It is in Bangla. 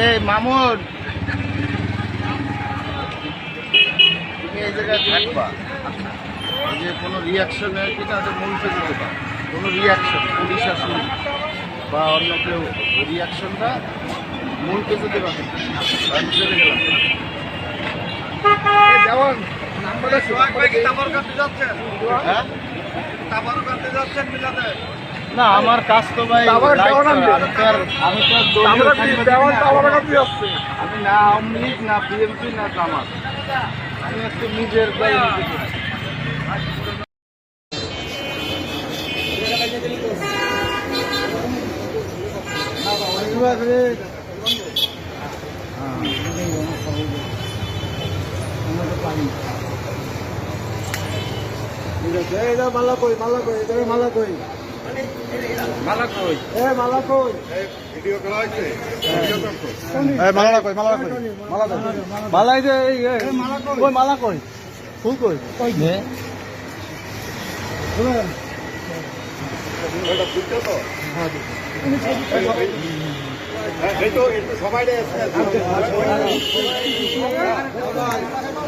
এই মামুন। তুমি এই জায়গায় থাকবা। যে কোনো রিয়াকশনের কিনা তো মূলতে দিতে পার। কোনো রিয়াকশন পুলিশ আসুন বা অন্য কেউ রিয়াকশনটা মূলতে দিতে পারে। আমি চলে গেলাম। যেমন হ্যাঁ? না আমার কাজ তো ভাই। আমি তো আমি না। আওয়ামী লীগ না বিএনপি না জামাত আমি একটু নিজের নিজে করি। মালা কই মালা কই এটা মালা কই মালা কই? এ মালা কই? মালা কই মালা কই? মালা কই মালা এই যে এই এই, কই? মালা কই? ফুল কই? কই নে